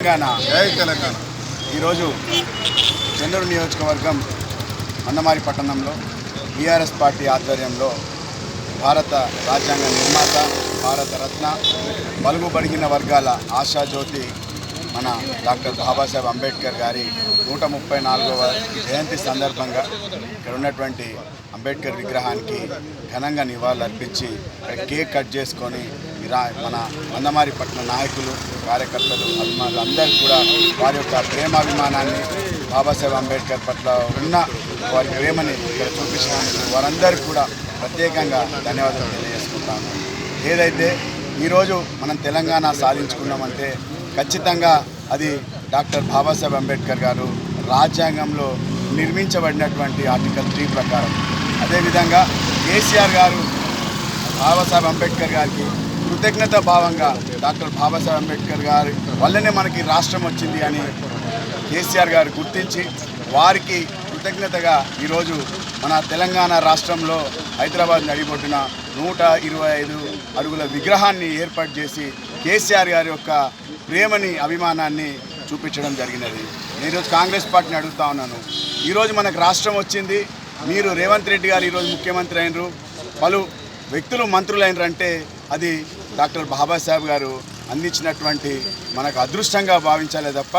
తెలంగాణ. జై తెలంగాణ. ఈరోజు చెన్నూరు నియోజకవర్గం అన్నమారి పట్టణంలో బీఆర్ఎస్ పార్టీ ఆధ్వర్యంలో భారత రాజ్యాంగ నిర్మాత భారత రత్న బలుగు బడిగిన వర్గాల ఆశాజ్యోతి మన డాక్టర్ బాబాసాహెబ్ అంబేద్కర్ గారి నూట ముప్పై నాలుగవ జయంతి సందర్భంగా ఇక్కడ ఉన్నటువంటి అంబేద్కర్ విగ్రహానికి ఘనంగా నివాళులు అర్పించి ఇక్కడ కేక్ కట్ చేసుకొని మన మందమారి పట్ల నాయకులు కార్యకర్తలు అభిమానులు అందరూ కూడా వారి యొక్క ప్రేమాభిమానాన్ని బాబాసాహెబ్ అంబేద్కర్ పట్ల ఉన్న వారి ప్రేమని ఇక్కడ చూపించినందుకు వారందరికీ కూడా ప్రత్యేకంగా ధన్యవాదాలు తెలియజేసుకుంటాను. ఏదైతే ఈరోజు మనం తెలంగాణ సాధించుకున్నామంటే ఖచ్చితంగా అది డాక్టర్ బాబాసాహెబ్ అంబేద్కర్ గారు రాజ్యాంగంలో నిర్మించబడినటువంటి ఆర్టికల్ త్రీ ప్రకారం. అదేవిధంగా కేసీఆర్ గారు బాబాసాహెబ్ అంబేద్కర్ గారికి కృతజ్ఞత భావంగా డాక్టర్ బాబాసాహెబ్ అంబేద్కర్ గారి వల్లనే మనకి రాష్ట్రం వచ్చింది అని కేసీఆర్ గారు గుర్తించి వారికి కృతజ్ఞతగా ఈరోజు మన తెలంగాణ రాష్ట్రంలో హైదరాబాద్ నడిబొడ్డున నూట ఇరవై ఐదు అడుగుల విగ్రహాన్ని ఏర్పాటు చేసి కేసీఆర్ గారి యొక్క ప్రేమని అభిమానాన్ని చూపించడం జరిగినది. నేను ఈరోజు కాంగ్రెస్ పార్టీని అడుగుతా ఉన్నాను. ఈరోజు మనకు రాష్ట్రం వచ్చింది. మీరు రేవంత్ రెడ్డి గారు ఈరోజు ముఖ్యమంత్రి అయినరు. పలు వ్యక్తులు మంత్రులు అంటే అది డాక్టర్ బాబాసాహెబ్ గారు అందించినటువంటి మనకు అదృష్టంగా భావించాలే తప్ప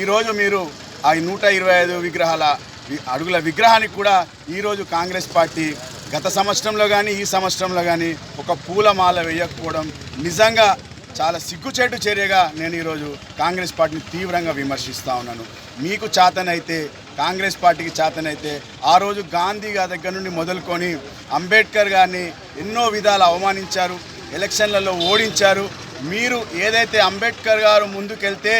ఈరోజు మీరు ఆ నూట ఇరవై ఐదు విగ్రహాల అడుగుల విగ్రహానికి కూడా ఈరోజు కాంగ్రెస్ పార్టీ గత సంవత్సరంలో కానీ ఈ సంవత్సరంలో కానీ ఒక పూలమాల వేయకపోవడం నిజంగా చాలా సిగ్గుచేటు చర్యగా నేను ఈరోజు కాంగ్రెస్ పార్టీని తీవ్రంగా విమర్శిస్తూ ఉన్నాను. మీకు చాతనైతే కాంగ్రెస్ పార్టీకి చేతనైతే ఆ రోజు గాంధీ గారి దగ్గర నుండి మొదలుకొని అంబేద్కర్ గారిని ఎన్నో విధాలు అవమానించారు ఎలక్షన్లలో ఓడించారు. మీరు ఏదైతే అంబేద్కర్ గారు ముందుకెళ్తే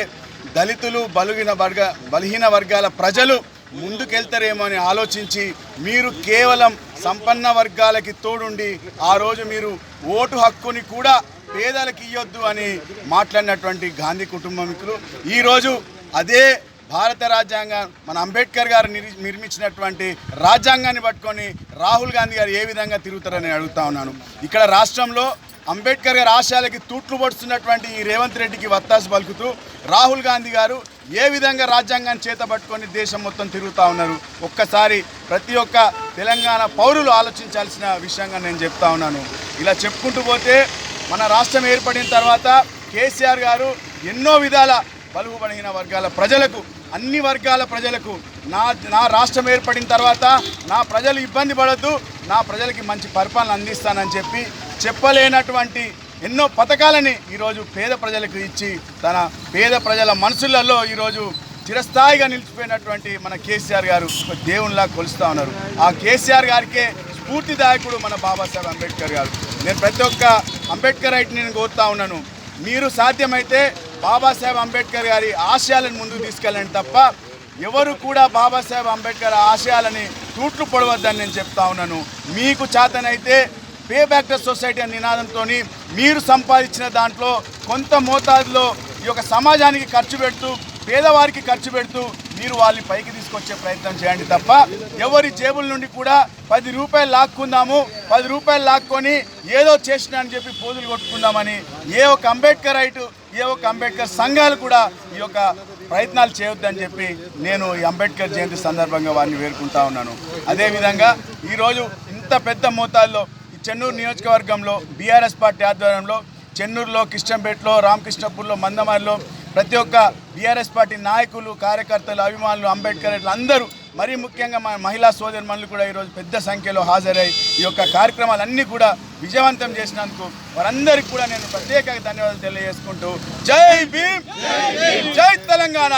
దళితులు బలుగిన వర్గ బలహీన వర్గాల ప్రజలు ముందుకెళ్తారేమో అని ఆలోచించి మీరు కేవలం సంపన్న వర్గాలకి తోడుండి ఆ రోజు మీరు ఓటు హక్కుని కూడా పేదలకు ఇవ్వద్దు అని మాట్లాడినటువంటి గాంధీ కుటుంబీకులు ఈరోజు అదే భారత రాజ్యాంగం మన అంబేద్కర్ గారు నిర్మించినటువంటి రాజ్యాంగాన్ని పట్టుకొని రాహుల్ గాంధీ గారు ఏ విధంగా తిరుగుతారని అడుగుతా ఉన్నాను. ఇక్కడ రాష్ట్రంలో అంబేద్కర్ గారి ఆశయాలకి తూట్లు పడుతున్నటువంటి ఈ రేవంత్ రెడ్డికి వత్తాసు పలుకుతూ రాహుల్ గాంధీ గారు ఏ విధంగా రాజ్యాంగాన్ని చేత పట్టుకొని దేశం మొత్తం తిరుగుతూ ఉన్నారు? ఒక్కసారి ప్రతి ఒక్క తెలంగాణ పౌరులు ఆలోచించాల్సిన విషయంగా నేను చెప్తా ఉన్నాను. ఇలా చెప్పుకుంటూ పోతే మన రాష్ట్రం ఏర్పడిన తర్వాత కేసీఆర్ గారు ఎన్నో విధాల బలుగు బలహీన వర్గాల ప్రజలకు అన్ని వర్గాల ప్రజలకు నా నా రాష్ట్రం ఏర్పడిన తర్వాత నా ప్రజలు ఇబ్బంది పడద్దు నా ప్రజలకి మంచి పరిపాలన అందిస్తానని చెప్పి చెప్పలేనటువంటి ఎన్నో పథకాలని ఈరోజు పేద ప్రజలకు ఇచ్చి తన పేద ప్రజల మనసులలో ఈరోజు చిరస్థాయిగా నిలిచిపోయినటువంటి మన కేసీఆర్ గారు ఒక దేవునిలా కొలుస్తూ ఉన్నారు. ఆ కేసీఆర్ గారికే స్ఫూర్తిదాయకుడు మన బాబాసాహెబ్ అంబేద్కర్ గారు. నేను ప్రతి ఒక్క అంబేద్కర్ రైట్ నేను కోరుతా ఉన్నాను. మీరు సాధ్యమైతే బాబాసాహెబ్ అంబేద్కర్ గారి ఆశయాలను ముందుకు తీసుకెళ్ళండి తప్ప ఎవరు కూడా బాబాసాహెబ్ అంబేద్కర్ ఆశయాలని తూట్లు పొడవద్దని నేను చెప్తా ఉన్నాను. మీకు చేతనైతే పే బ్యాక్ ద సొసైటీ అనే నినాదంతో మీరు సంపాదించిన దాంట్లో కొంత మోతాదులో ఈ యొక్క సమాజానికి ఖర్చు పెడుతూ పేదవారికి ఖర్చు పెడుతూ మీరు వాళ్ళని పైకి తీసుకొచ్చే ప్రయత్నం చేయండి తప్ప ఎవరి జేబుల నుండి కూడా పది రూపాయలు లాక్కుందాము పది రూపాయలు లాక్కొని ఏదో చేసిన అని చెప్పి పోజులు కొట్టుకుందామని ఏ ఒక అంబేద్కర్ రైట్ ఏ ఒక అంబేద్కర్ సంఘాలు కూడా ఈ యొక్క ప్రయత్నాలు చేయొద్దని చెప్పి నేను ఈ అంబేద్కర్ జయంతి సందర్భంగా వారిని వేడుకుంటా ఉన్నాను. అదేవిధంగా ఈరోజు ఇంత పెద్ద మోతాదులో చెన్నూరు నియోజకవర్గంలో బీఆర్ఎస్ పార్టీ ఆధ్వర్యంలో చెన్నూరులో కిష్టంపేటలో రామకృష్ణపూర్లో మందమారిలో ప్రతి ఒక్క బీఆర్ఎస్ పార్టీ నాయకులు కార్యకర్తలు అభిమానులు అంబేద్కర్ ఇట్లా అందరూ మరీ ముఖ్యంగా మన మహిళా సోదరుమణులు కూడా ఈరోజు పెద్ద సంఖ్యలో హాజరై ఈ యొక్క కార్యక్రమాలన్నీ కూడా విజయవంతం చేసినందుకు వారందరికీ కూడా నేను ప్రత్యేకంగా ధన్యవాదాలు తెలియజేసుకుంటూ జై భీమ్ జై తెలంగాణ.